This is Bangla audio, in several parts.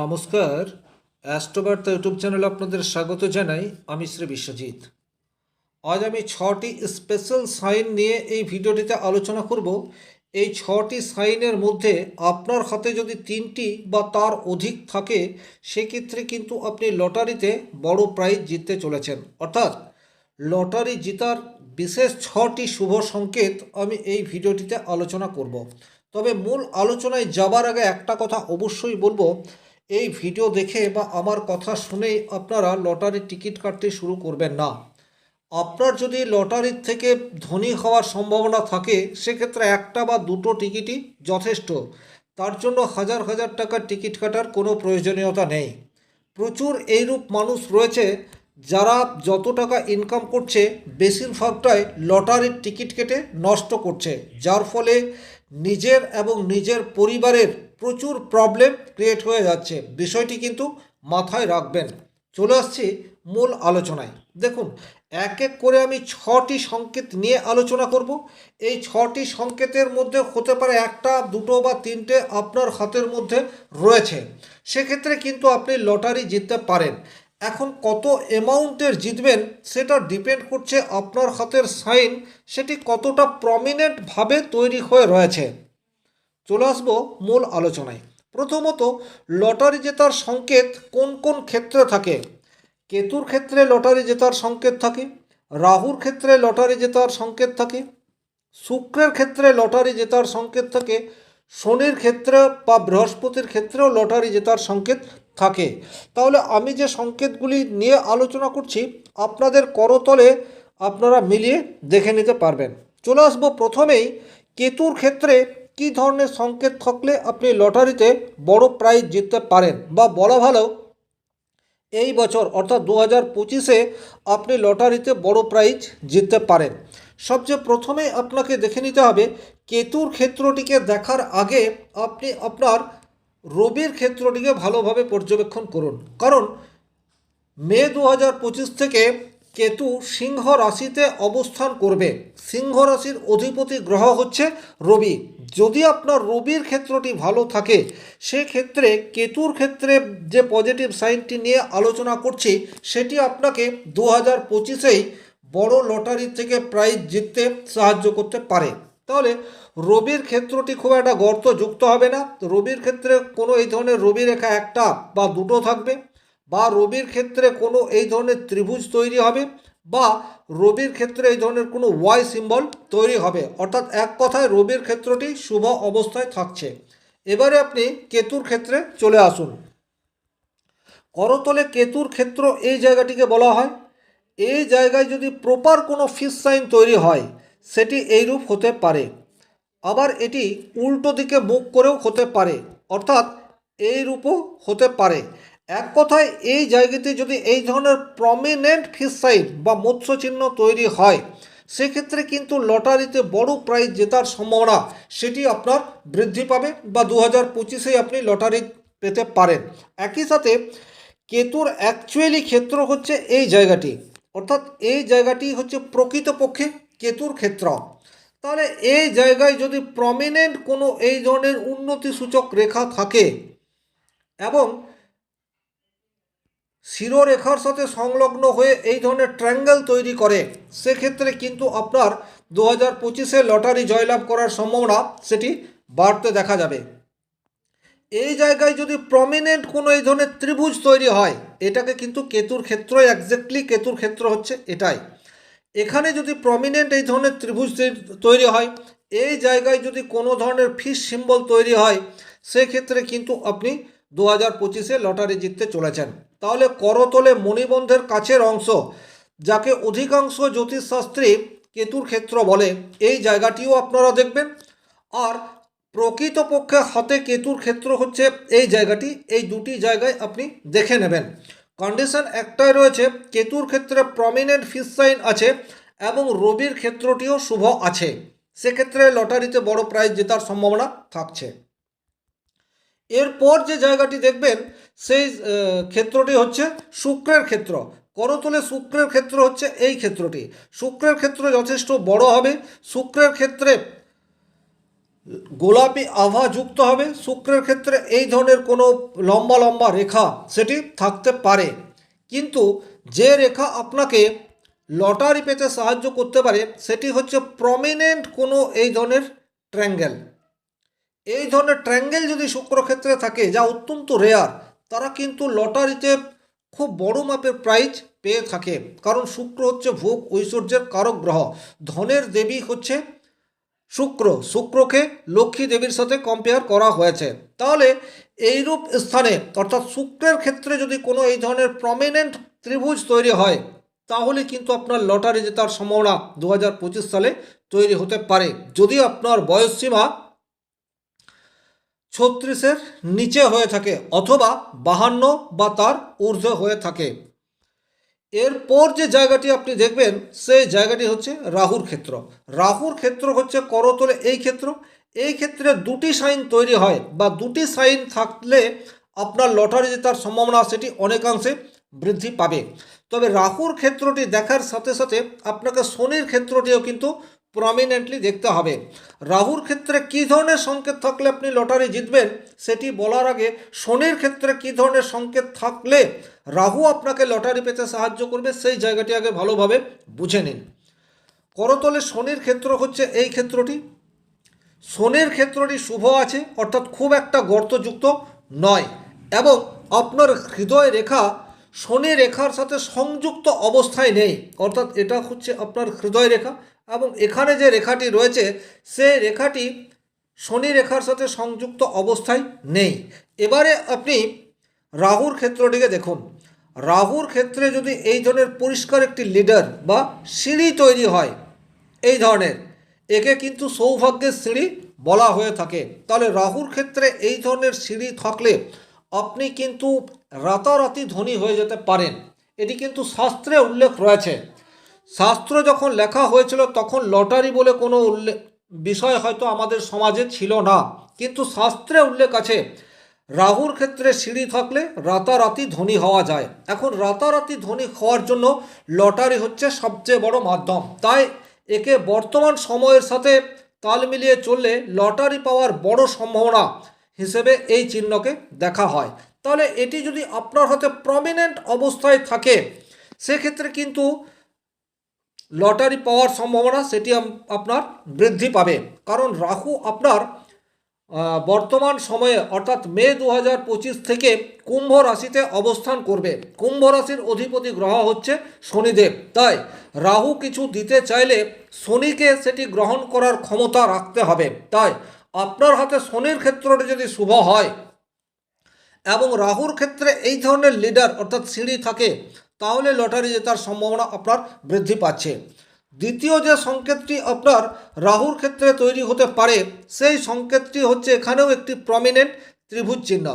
নমস্কার। অ্যাস্ট্রোবার্তা ইউটিউব চ্যানেলে আপনাদের স্বাগত জানাই। আমি শ্রী বিশ্বজিৎ। আজ আমি ছটি স্পেশাল সাইন নিয়ে এই ভিডিওটিতে আলোচনা করব। এই ছটি সাইনের মধ্যে আপনার হাতে যদি তিনটি বা তার অধিক থাকে, সেক্ষেত্রে কিন্তু আপনি লটারিতে বড় প্রাইজ জিততে চলেছেন। অর্থাৎ লটারি জেতার বিশেষ ছটি শুভ সংকেত আমি এই ভিডিওটিতে আলোচনা করব। তবে মূল আলোচনায় যাবার আগে একটা কথা অবশ্যই বলব। এই ভিডিও দেখে বা আমার কথা শুনেই আপনারা লটারির টিকিট কাটতে শুরু করবেন না। আপনার যদি লটারির থেকে ধনী হওয়ার সম্ভাবনা থাকে, সেক্ষেত্রে একটা বা দুটো টিকিটই যথেষ্ট। তার জন্য হাজার হাজার টাকার টিকিট কাটার কোনো প্রয়োজনীয়তা নেই। প্রচুর এইরূপ মানুষ রয়েছে, যারা যত টাকা ইনকাম করছে, বেশিরভাগটাই লটারির টিকিট কেটে নষ্ট করছে। যার ফলে নিজের এবং নিজের পরিবারের প্রচুর প্রবলেম ক্রিয়েট হয়ে যাচ্ছে। বিষয়টি কিন্তু মাথায় রাখবেন। চলে আসছি মূল আলোচনায়। দেখুন, এক এক করে আমি ছটি সংকেত নিয়ে আলোচনা করব। এই ছটি সংকেতের মধ্যে হতে পারে একটা, দুটো বা তিনটে আপনার হাতের মধ্যে রয়েছে। সেক্ষেত্রে কিন্তু আপনি লটারি জিততে পারেন। এখন কত অ্যামাউন্টের জিতবেন সেটা ডিপেন্ড করছে আপনার হাতের সাইন সেটি কতটা প্রমিনেন্টভাবে তৈরি হয়ে রয়েছে। চলে আসব মূল আলোচনায়। প্রথমত, লটারি জেতার সংকেত কোন কোন ক্ষেত্রে থাকে? কেতুর ক্ষেত্রে লটারি জেতার সংকেত থাকে, রাহুর ক্ষেত্রে লটারি জেতার সংকেত থাকে, শুক্রের ক্ষেত্রে লটারি জেতার সংকেত থাকে, শনির ক্ষেত্রে বা বৃহস্পতির ক্ষেত্রেও লটারি জেতার সংকেত থাকে। তাহলে আমি যে সংকেতগুলি নিয়ে আলোচনা করছি, আপনাদের করতলে আপনারা মিলিয়ে দেখে নিতে পারবেন। চলে আসব প্রথমেই, কেতুর ক্ষেত্রে কী ধরনের সংকেত থাকলে আপনি লটারিতে বড় প্রাইজ জিততে পারেন? বা বলা ভালো, এই বছর, অর্থাৎ দু হাজার পঁচিশে আপনি লটারিতে বড় প্রাইজ জিততে পারেন। সবচেয়ে প্রথমে আপনাকে দেখে নিতে হবে, কেতুর ক্ষেত্রটিকে দেখার আগে আপনি আপনার রবির ক্ষেত্রটিকে ভালোভাবে পর্যবেক্ষণ করুন। কারণ মে দু হাজার পঁচিশ থেকে কেতু সিংহ রাশিতে অবস্থান করবে। সিংহ রাশির অধিপতি গ্রহ হচ্ছে রবি। যদি আপনার রবির ক্ষেত্রটি ভালো থাকে, সেক্ষেত্রে কেতুর ক্ষেত্রে যে পজিটিভ সাইনটি নিয়ে আলোচনা করছি, সেটি আপনাকে দু হাজার পঁচিশেই বড় লটারি থেকে প্রাইজ জিততে সাহায্য করতে পারে। তাহলে রবির ক্ষেত্রটি খুব একটা গর্ত যুক্ত হবে না। রবির ক্ষেত্রে কোনো এই ধরনের রবি রেখা একটা বা দুটো থাকবে। বা রবির ক্ষেত্রে কোনো এই ধরনের ত্রিভুজ তৈরি হবে বা রবির ক্ষেত্রে এই ধরনের কোনো ওয়াই সিম্বল তৈরি হবে। অর্থাৎ এক কথায় রবির ক্ষেত্রটি শুভ অবস্থায় থাকছে। এবারে আপনি কেতুর ক্ষেত্রে চলে আসুন। করতলে কেতুর ক্ষেত্র এই জায়গাটিকে বলা হয়। এই জায়গায় যদি প্রপার কোনো ফিস সাইন তৈরি হয়, সেটি এইরূপ হতে পারে। আবার এটি উল্টো দিকে মুখ করেও হতে পারে। অর্থাৎ এই রূপও হতে পারে। এক কথায়, এই জায়গাতে যদি এই ধরনের প্রমিনেন্ট ফিস সাইন বা মৎস্য চিহ্ন তৈরি হয়, সেক্ষেত্রে কিন্তু লটারিতে বড় প্রাইজ জেতার সম্ভাবনা, সেটি আপনার বৃদ্ধি পাবে বা দু হাজার পঁচিশেই আপনি লটারি পেতে পারেন। একই সাথে, কেতুর অ্যাকচুয়ালি ক্ষেত্র হচ্ছে এই জায়গাটি। অর্থাৎ এই জায়গাটি হচ্ছে প্রকৃতপক্ষে কেতুর ক্ষেত্র। তাহলে এই জায়গায় যদি প্রমিনেন্ট কোনো এই ধরনের উন্নতি সূচক রেখা থাকে, এবং শিরোরেখার সাথে সংলগ্ন হয়ে এই ধরনের ট্রায়াঙ্গেল তৈরি করে। সেক্ষেত্রে কিন্তু আপনার দু হাজার পঁচিশে লটারি জয়লাভ করার সম্ভাবনা সেটি বাড়তে দেখা যাবে। এই জায়গায় যদি প্রমিনেন্ট কোনো এই ধরনের ত্রিভুজ তৈরি হয়, এটাকে কিন্তু কেতুর ক্ষেত্র একজ্যাক্টলি কেতুর ক্ষেত্র হচ্ছে এটাই। এখানে যদি প্রমিনেন্ট এই ধরনের ত্রিভুজ তৈরি হয়, এই জায়গায় যদি কোনো ধরনের ফিস সিম্বল তৈরি হয়, সেক্ষেত্রে কিন্তু আপনি দু হাজার পঁচিশে লটারি জিততে চলেছেন। তাহলে করতলে মণিবন্ধের কাছের অংশ, যাকে অধিকাংশ জ্যোতিষশাস্ত্রী কেতুর ক্ষেত্র বলে। এই জায়গাটিও আপনারা দেখবেন। আর প্রকৃতপক্ষে হাতে কেতুর ক্ষেত্র হচ্ছে এই জায়গাটি। এই দুটি জায়গায় আপনি দেখে নেবেন। কন্ডিশন একটাই রয়েছে, কেতুর ক্ষেত্রে প্রমিনেন্ট ফিস সাইন আছে এবং রবির ক্ষেত্রটিও শুভ আছে। সেক্ষেত্রে লটারিতে বড় প্রাইজ জেতার সম্ভাবনা থাকছে। এরপর যে জায়গাটি দেখবেন, সেই ক্ষেত্রটি হচ্ছে শুক্রের ক্ষেত্র। করতলে শুক্রের ক্ষেত্র হচ্ছে এই ক্ষেত্রটি। শুক্রের ক্ষেত্র যথেষ্ট বড় হবে। শুক্রের ক্ষেত্রে গোলাপি আভা যুক্ত হবে। শুক্রের ক্ষেত্রে এই ধরনের কোনো লম্বা লম্বা রেখা সেটি থাকতে পারে। কিন্তু যে রেখা আপনাকে লটারি পেতে সাহায্য করতে পারে, সেটি হচ্ছে প্রমিনেন্ট কোনো এই ধরনের ট্র্যাঙ্গেল এই ধরনের ট্র্যাঙ্গেল যদি শুক্রক্ষেত্রে থাকে, যা অত্যন্ত রেয়ার তারা কিন্তু লটারিতে খুব বড় মাপের প্রাইজ পেয়ে থাকে। কারণ শুক্র হচ্ছে ভোগ ঐশ্বর্যের কারক গ্রহ। ধনের দেবী হচ্ছে শুক্র। শুক্রকে লক্ষ্মী দেবীর সাথে কম্পেয়ার করা হয়েছে। তাহলে এইরূপ স্থানে, অর্থাৎ শুক্রের ক্ষেত্রে যদি কোনো এই ধরনের প্রমিনেন্ট ত্রিভুজ তৈরি হয়, তাহলে কিন্তু আপনার লটারি জেতার সম্ভাবনা দু হাজার পঁচিশ সালে তৈরি হতে পারে। যদি আপনার বয়সসীমা ছত্রিশের নিচে হয়ে থাকে অথবা বাহান্ন বা তার ঊর্ধ্বে হয়ে থাকে। এরপর যে জায়গাটি আপনি দেখবেন, সেই জায়গাটি হচ্ছে রাহুর ক্ষেত্র। রাহুর ক্ষেত্র হচ্ছে করতলে এই ক্ষেত্র। এই ক্ষেত্রে দুটি সাইন তৈরি হয় বা দুটি সাইন থাকলে আপনার লটারি জেতার সম্ভাবনা সেটি অনেকাংশে বৃদ্ধি পাবে। তবে রাহুর ক্ষেত্রটি দেখার সাথে সাথে আপনাকে শনির ক্ষেত্রটিও কিন্তু প্রমিনেন্টলি দেখতে হবে। রাহুর ক্ষেত্রে কী ধরনের সংকেত থাকলে আপনি লটারি জিতবেন, সেটি বলার আগে শনির ক্ষেত্রে কী ধরনের সংকেত থাকলে রাহু আপনাকে লটারি পেতে সাহায্য করবে, সেই জায়গাটি আগে ভালোভাবে বুঝে নিন। করতলে শনির ক্ষেত্র হচ্ছে এই ক্ষেত্রটি। শনির ক্ষেত্রটি শুভ আছে, অর্থাৎ খুব একটা গর্তযুক্ত নয় এবং আপনার হৃদয় রেখা শনি রেখার সাথে সংযুক্ত অবস্থায় নেই, অর্থাৎ এটা হচ্ছে আপনার হৃদয় রেখা এবং এখানে যে রেখাটি রয়েছে সেই রেখাটি শনি রেখার সাথে সংযুক্ত অবস্থায় নেই। এবারে আপনি রাহুর ক্ষেত্রটিকে দেখুন। রাহুর ক্ষেত্রে যদি এই ধরনের পরিষ্কার একটি লিডার বা সিঁড়ি তৈরি হয়, এই ধরনের, একে কিন্তু সৌভাগ্যের সিঁড়ি বলা হয়ে থাকে। তাহলে রাহুর ক্ষেত্রে এই ধরনের সিঁড়ি থাকলে আপনি কিন্তু রাতারাতি ধনী হয়ে যেতে পারেন। এটি কিন্তু শাস্ত্রে উল্লেখ রয়েছে। শাস্ত্র যখন লেখা হয়েছিল, তখন লটারি বলে কোনো উল্লেখ বিষয় হয়তো আমাদের সমাজে ছিল না। কিন্তু শাস্ত্রে উল্লেখ আছে, রাহুর ক্ষেত্রে সিঁড়ি থাকলে রাতারাতি ধনী হওয়া যায়। এখন রাতারাতি ধনী হওয়ার জন্য লটারি হচ্ছে সবচেয়ে বড় মাধ্যম। তাই একে বর্তমান সময়ের সাথে তাল মিলিয়ে চললে লটারি পাওয়ার বড় সম্ভাবনা হিসেবে এই চিহ্নকে দেখা হয়। তাহলে এটি যদি আপনার হাতে প্রমিনেন্ট অবস্থায় থাকে, সেক্ষেত্রে কিন্তু লটারি পাওয়ার সম্ভাবনা সেটি আপনার বৃদ্ধি পাবে। কারণ রাহু আপনার বর্তমান সময়ে, অর্থাৎ মে দু হাজার পঁচিশ থেকে কুম্ভ রাশিতে অবস্থান করবে। কুম্ভ রাশির অধিপতি গ্রহ হচ্ছে শনিদেব। তাই রাহু কিছু দিতে চাইলে শনিকে সেটি গ্রহণ করার ক্ষমতা রাখতে হবে। তাই আপনার হাতে শনির ক্ষেত্রটি যদি শুভ হয় এবং রাহুর ক্ষেত্রে এই ধরনের লিডার, অর্থাৎ সিঁড়ি থাকে তাহলে লটারি জেতার সম্ভাবনা আপনার বৃদ্ধি পাচ্ছে। দ্বিতীয় যে সংকেতটি আপনার রাহুর ক্ষেত্রে তৈরি হতে পারে, সেই সংকেতটি হচ্ছে এখানেও একটি প্রমিনেন্ট ত্রিভুজ চিহ্ন।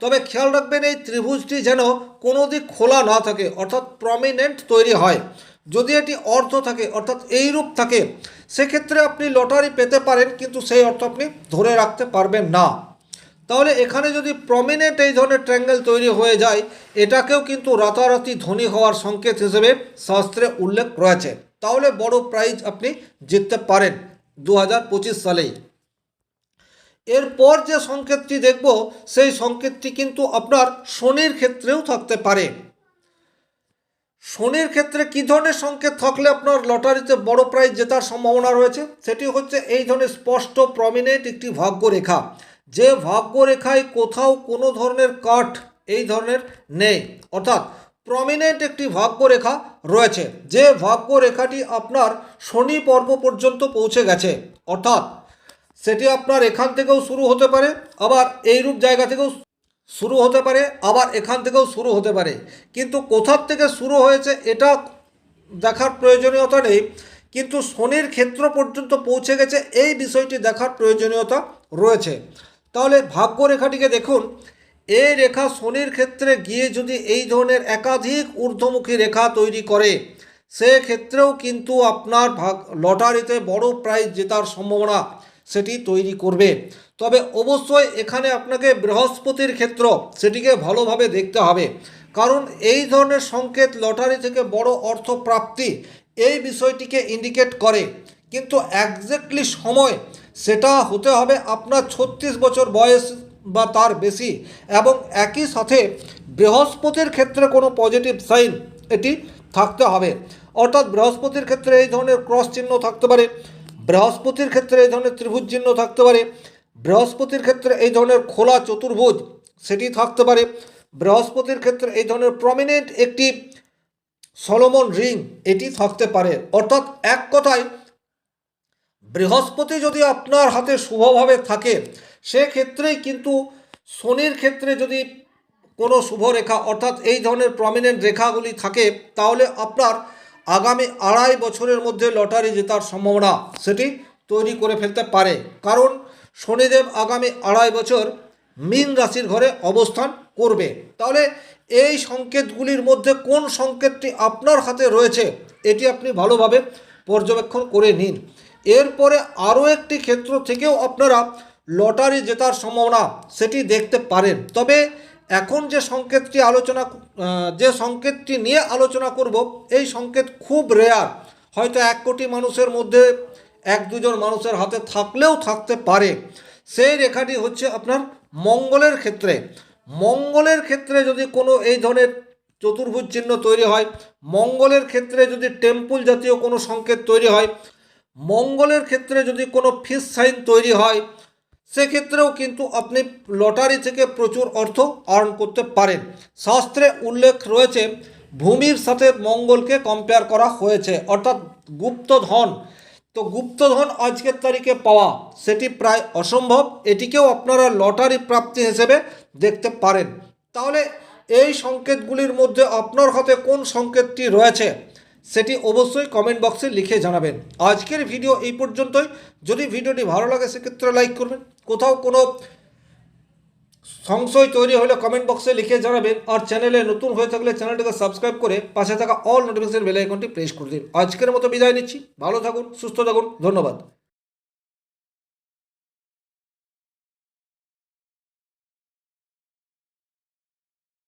তবে খেয়াল রাখবেন এই ত্রিভুজটি যেন কোনো দিক খোলা না থাকে, অর্থাৎ প্রমিনেন্ট তৈরি হয়। যদি এটি অর্থ থাকে, অর্থাৎ এই রূপ থাকে, সেক্ষেত্রে আপনি লটারি পেতে পারেন, কিন্তু সেই অর্থ আপনি ধরে রাখতে পারবেন না। তাহলে এখানে যদি প্রমিনেন্ট এই ধরনের ট্র্যাঙ্গেল তৈরি হয়ে যায়, এটাকেও কিন্তু রাতারাতি ধনী হওয়ার সংকেত হিসেবে শাস্ত্রে উল্লেখ রয়েছে। তাহলে বড় প্রাইজ আপনি জিততে পারেন দু হাজার পঁচিশ সালেই। এরপর যে সংকেতটি দেখব, সেই সংকেতটি কিন্তু আপনার শনির ক্ষেত্রেও থাকতে পারে। শনির ক্ষেত্রে কী ধরনের সংকেত থাকলে আপনার লটারিতে বড় প্রাইজ জেতার সম্ভাবনা রয়েছে? সেটি হচ্ছে এই ধরনের স্পষ্ট প্রমিনেন্ট একটি ভাগ্যরেখা। যে ভাগ্যরেখায় কোথাও কোনো ধরনের কাঠ এই ধরনের নেই। অর্থাৎ প্রমিনেন্ট একটি ভাগ্যরেখা রয়েছে, যে ভাগ্যরেখাটি আপনার শনি পর্ব পর্যন্ত পৌঁছে গেছে। অর্থাৎ সেটি আপনার এখান থেকেও শুরু হতে পারে, আবার এইরূপ জায়গা থেকেও শুরু হতে পারে, আবার এখান থেকেও শুরু হতে পারে। কিন্তু কোথার থেকে শুরু হয়েছে এটা দেখার প্রয়োজনীয়তা নেই, কিন্তু শনির ক্ষেত্র পর্যন্ত পৌঁছে গেছে এই বিষয়টি দেখার প্রয়োজনীয়তা রয়েছে। তাহলে ভাগ্যরেখাটিকে দেখুন। এই রেখা শনির ক্ষেত্রে গিয়ে যদি এই ধরনের একাধিক ঊর্ধ্বমুখী রেখা তৈরি করে, সেক্ষেত্রেও কিন্তু আপনার ভাগ, লটারিতে বড় প্রাইজ জেতার সম্ভাবনা সেটি তৈরি করবে। তবে অবশ্যই এখানে আপনাকে বৃহস্পতির ক্ষেত্র সেটিকে ভালোভাবে দেখতে হবে। কারণ এই ধরনের সংকেত লটারি থেকে বড় অর্থ প্রাপ্তি এই বিষয়টিকে ইন্ডিকেট করে। কিন্তু একজ্যাক্টলি সময় সেটা হতে হবে আপনার ছত্রিশ বছর বয়স বা তার বেশি এবং একই সাথে বৃহস্পতির ক্ষেত্রে কোনো পজিটিভ সাইন এটি থাকতে হবে। অর্থাৎ বৃহস্পতির ক্ষেত্রে এই ধরনের ক্রস চিহ্ন থাকতে পারে, বৃহস্পতির ক্ষেত্রে এই ধরনের ত্রিভুজ চিহ্ন থাকতে পারে, বৃহস্পতির ক্ষেত্রে এই ধরনের খোলা চতুর্ভুজ সেটি থাকতে পারে, বৃহস্পতির ক্ষেত্রে এই ধরনের প্রমিনেন্ট একটি সলোমন রিং এটি থাকতে পারে। অর্থাৎ এক কথায় বৃহস্পতি যদি আপনার হাতে শুভভাবে থাকে, সেক্ষেত্রেই কিন্তু শনির ক্ষেত্রে যদি কোনো শুভ রেখা অর্থাৎ এই ধরনের প্রমিনেন্ট রেখাগুলি থাকে, তাহলে আপনার আগামী আড়াই বছরের মধ্যে লটারি জেতার সম্ভাবনা সেটি তৈরি করে ফেলতে পারে। কারণ শনিদেব আগামী আড়াই বছর মীন রাশির ঘরে অবস্থান করবে। তাহলে এই সংকেতগুলির মধ্যে কোন সংকেতটি আপনার হাতে রয়েছে, এটি আপনি ভালোভাবে পর্যবেক্ষণ করে নিন। এরপরে আরও একটি ক্ষেত্র থেকেও আপনারা লটারি জেতার সম্ভাবনা সেটি দেখতে পারেন। তবে এখন যে সংকেতটি আলোচনা যে সংকেতটি নিয়ে আলোচনা করব, এই সংকেত খুব রেয়ার হয়তো এক কোটি মানুষের মধ্যে এক দুজন মানুষের হাতে থাকলেও থাকতে পারে। সেই রেখাটি হচ্ছে আপনার মঙ্গলের ক্ষেত্রে। মঙ্গলের ক্ষেত্রে যদি কোনো এই ধরনের চতুর্ভুজ চিহ্ন তৈরি হয়, মঙ্গলের ক্ষেত্রে যদি টেম্পুল জাতীয় কোনো সংকেত তৈরি হয় মঙ্গলের ক্ষেত্রে যদি কোনো ফিস সাইন তৈরি হয়, সেক্ষেত্রেও কিন্তু আপনি লটারি থেকে প্রচুর অর্থ আর্ন করতে পারেন। শাস্ত্রে উল্লেখ রয়েছে, ভূমির সাথে মঙ্গলকে কম্পেয়ার করা হয়েছে, অর্থাৎ গুপ্তধন। তো গুপ্তধন আজকের তারিখে পাওয়া, সেটি প্রায় অসম্ভব। এটিকেও আপনারা লটারি প্রাপ্তি হিসেবে দেখতে পারেন। তাহলে এই সংকেতগুলির মধ্যে আপনার হাতে কোন সংকেতটি রয়েছে? সেটি অবশ্যই কমেন্ট বক্সে লিখে জানাবেন। আজকের ভিডিও এই পর্যন্তই। যদি ভিডিওটি ভালো লাগে, সেক্ষেত্রে লাইক করবেন। কোথাও কোনো সংশয় তৈরি হলে কমেন্ট বক্সে লিখে জানাবেন। আর চ্যানেলে নতুন হয়ে থাকলে চ্যানেলটিকে সাবস্ক্রাইব করে পাশে থাকা অল নোটিফিকেশন বেল আইকনটি প্রেস করে দিন। আজকের মতো বিদায় নিচ্ছি। ভালো থাকুন, সুস্থ থাকুন। ধন্যবাদ।